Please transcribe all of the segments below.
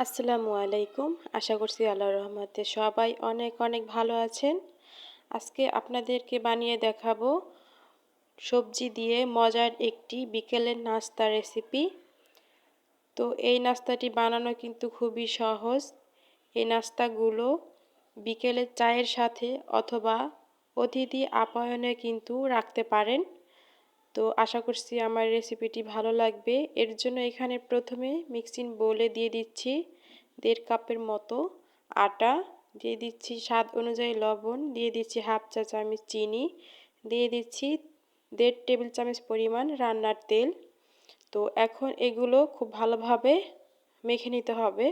আসসালামু আলাইকুম। আশা করছি আল্লাহর রহমতে সবাই অনেক অনেক ভালো আছেন। আজকে আপনাদেরকে বানিয়ে দেখাবো সবজি দিয়ে মজার একটি বিকেলের নাস্তা রেসিপি। তো এই নাস্তাটি বানানো কিন্তু খুবই সহজ। এই নাস্তাগুলো বিকেলের চায়ের সাথে অথবা অতিথি আপ্যায়নে কিন্তু রাখতে পারেন। তো আশা করছি আমার রেসিপিটি ভালো লাগবে। এর জন্য এখানে প্রথমে মিক্সিং বোলে দিয়ে দিচ্ছি দেড় কাপের মতো আটা, দিয়ে দিচ্ছি স্বাদ অনুযায়ী লবণ, দিয়ে দিচ্ছি হাফ চা চামচ চিনি, দিয়ে দিচ্ছি দেড় টেবিল চামচ পরিমাণ রান্নার তেল। তো এখন এগুলো খুব ভালোভাবে মেখে নিতে হবে।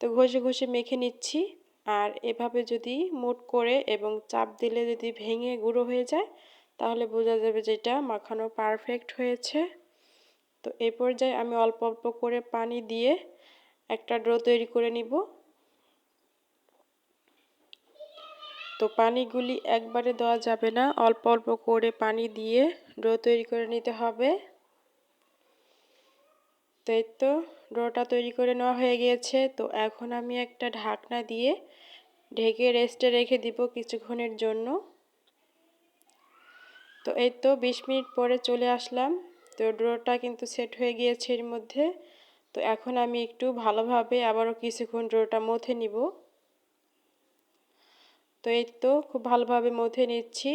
তো ঘষে ঘষে মেখে নিচ্ছি। আর এভাবে যদি মুট করে এবং চাপ দিলে যদি ভেঙে গুঁড়ো হয়ে যায় তাহলে বোঝা যাবে যে এটা মাখানো পারফেক্ট হয়েছে। তো এই পর্যায়ে আমি অল্প অল্প করে পানি দিয়ে একটা ড্রো তৈরি করে নিব। তো পানিগুলি একবারে দেওয়া যাবে না, অল্প অল্প করে পানি দিয়ে ড্রো তৈরি করে নিতে হবে। তো এই তো ড্রোটা তৈরি করে নেওয়া হয়ে গিয়েছে। তো এখন আমি একটা ঢাকনা দিয়ে ঢেকে রেস্টে রেখে দিব কিছুক্ষণের জন্য। তো এই তো বিশ মিনিট পরে চলে আসলাম। তো ড্রোটা কিন্তু সেট হয়ে গিয়েছে এর মধ্যে। তো এখন আমি একটু ভালোভাবে আবারও কিছুক্ষণ ড্রোটা মথে নিব। তো এই তো খুব ভালোভাবে মথে নিচ্ছি।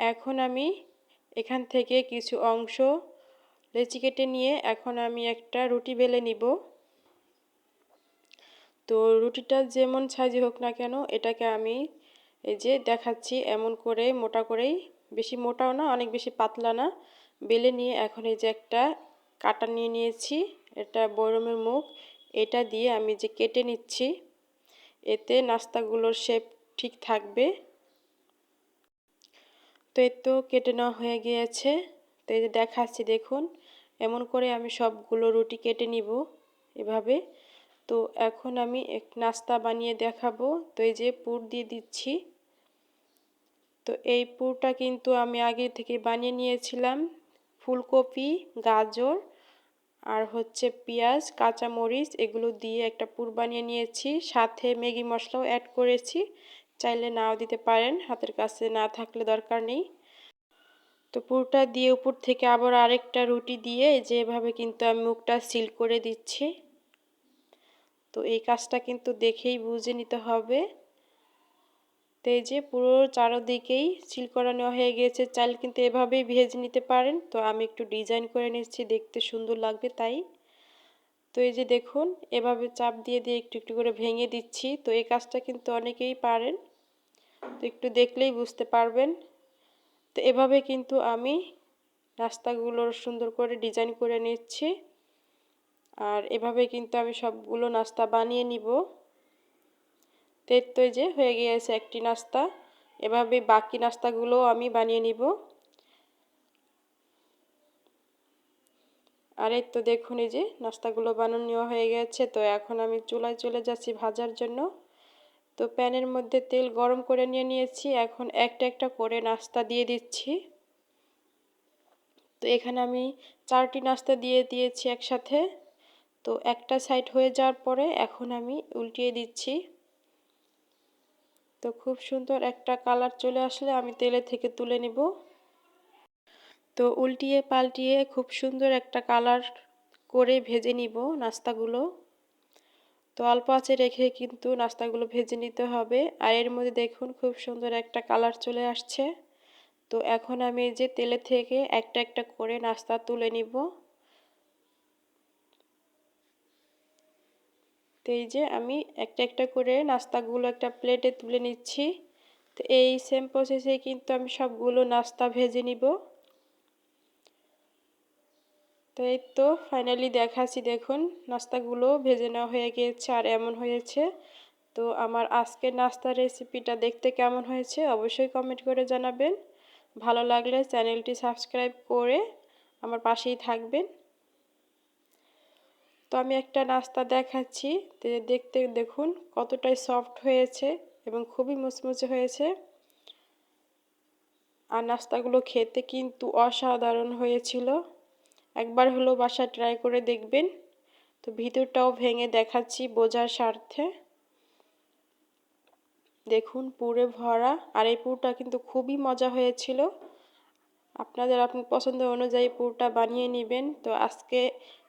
এখন আমি এখান থেকে কিছু অংশ লেচি কেটে নিয়ে এখন আমি একটা রুটি বেলে নিব। তো রুটিটা যেমন সাইজে হোক না কেন, এটাকে আমি এই যে দেখাচ্ছি এমন করে মোটা করেই বেশি মোটাও না, অনেক বেশি পাতলা না। বেলে নিয়ে এখন এই যে একটা কাটা নিয়ে নিয়েছি, এটা বরমের মুখ। এটা দিয়ে আমি যে কেটে নিচ্ছি, এতে নাস্তাগুলোর শেপ ঠিক থাকবে। তো এই তো কেটে নেওয়া হয়ে গিয়েছে। তো এই যে দেখাচ্ছি, দেখুন, এমন করে আমি সবগুলো রুটি কেটে নিব এভাবে। তো এখন আমি এক নাস্তা বানিয়ে দেখাবো। তো এই যে পুর দিয়ে দিচ্ছি। তো এই পুরটা কিন্তু আমি আগে থেকে বানিয়ে নিয়েছিলাম। ফুলকপি, গাজর আর হচ্ছে পেঁয়াজ, কাঁচামরিচ এগুলো দিয়ে একটা পুর বানিয়ে নিয়েছি। সাথে ম্যাগি মশলাও অ্যাড করেছি। চাইলে নাও দিতে পারেন, হাতের কাছে না থাকলে দরকার নেই। তো পুরটা দিয়ে উপর থেকে আবার আরেকটা রুটি দিয়ে যেভাবে কিন্তু আমি মুখটা সিল করে দিচ্ছি। তো এই কাজটা কিন্তু দেখেই বুঝে নিতে হবে। তো এই যে পুরো চারোদিকেই সিল করা নেওয়া হয়ে গিয়েছে চাল কিন্তু এভাবেই ভেজে নিতে পারেন। তো আমি একটু ডিজাইন করে নিচ্ছি, দেখতে সুন্দর লাগবে তাই। তো এই যে দেখুন, এভাবে চাপ দিয়ে দিয়ে একটু একটু করে ভেঙে দিচ্ছি। তো এই কাজটা কিন্তু অনেকেই পারেন। তো একটু দেখলেই বুঝতে পারবেন। তো এভাবে কিন্তু আমি নাস্তাগুলোর সুন্দর করে ডিজাইন করে নিচ্ছি। আর এভাবে কিন্তু আমি সবগুলো নাস্তা বানিয়ে নিব। তের তো যে হয়ে গিয়েছে একটি নাস্তা। এভাবে বাকি নাস্তাগুলো আমি বানিয়ে নিব। আর এই তো দেখুন, এই যে নাস্তাগুলো বানানো হয়ে গেছে। তো এখন আমি চুলায় চলে যাচ্ছি ভাজার জন্য। তো প্যানের মধ্যে তেল গরম করে নিয়ে নিয়েছি। এখন একটা একটা করে নাস্তা দিয়ে দিচ্ছি। তো এখানে আমি চারটি নাস্তা দিয়ে দিয়েছি একসাথে। তো একটা সাইড হয়ে যাওয়ার পরে এখন আমি উল্টিয়ে দিচ্ছি। তো খুব সুন্দর একটা কালার চলে আসলে আমি তেলে থেকে তুলে নিব। তো উল্টিয়ে পাল্টিয়ে খুব সুন্দর একটা কালার করে ভেজে নিব নাস্তাগুলো। তো অল্প আছে রেখে কিন্তু নাস্তাগুলো ভেজে নিতে হবে। আর এর মধ্যে দেখুন খুব সুন্দর একটা কালার চলে আসছে। তো এখন আমি যে তেলে থেকে একটা একটা করে নাস্তা তুলে নিব। তো এই যে আমি একটা একটা করে নাস্তাগুলো একটা প্লেটে তুলে নিচ্ছি। তো এই সেম প্রসেসে কিন্তু আমি সবগুলো নাস্তা ভেজে নিব। তো এই তো ফাইনালি দেখাচ্ছি, দেখুন নাস্তাগুলো ভেজে নেওয়া হয়ে গিয়েছে আর এমন হয়েছে। তো আমার আজকের নাস্তার রেসিপিটা দেখতে কেমন হয়েছে অবশ্যই কমেন্ট করে জানাবেন। ভালো লাগলে চ্যানেলটি সাবস্ক্রাইব করে আমার পাশেই থাকবেন। তো আমি একটা নাস্তা দেখাচ্ছি। দেখতে দেখুন কতটাই সফট হয়েছে এবং খুবই মুচমুচে হয়েছে। আর নাস্তাগুলো খেতে কিন্তু অসাধারণ হয়েছিল। একবার হলো বাসা ট্রাই করে দেখবেন। তো ভিতরটাও ভেঙে দেখাচ্ছি বোঝার স্বার্থে। দেখুন পুরে ভরা। আর এই পুরটা কিন্তু খুবই মজা হয়েছিল। আপনাদের আপনার পছন্দ অনুযায়ী পুরটা বানিয়ে নেবেন। তো আজকে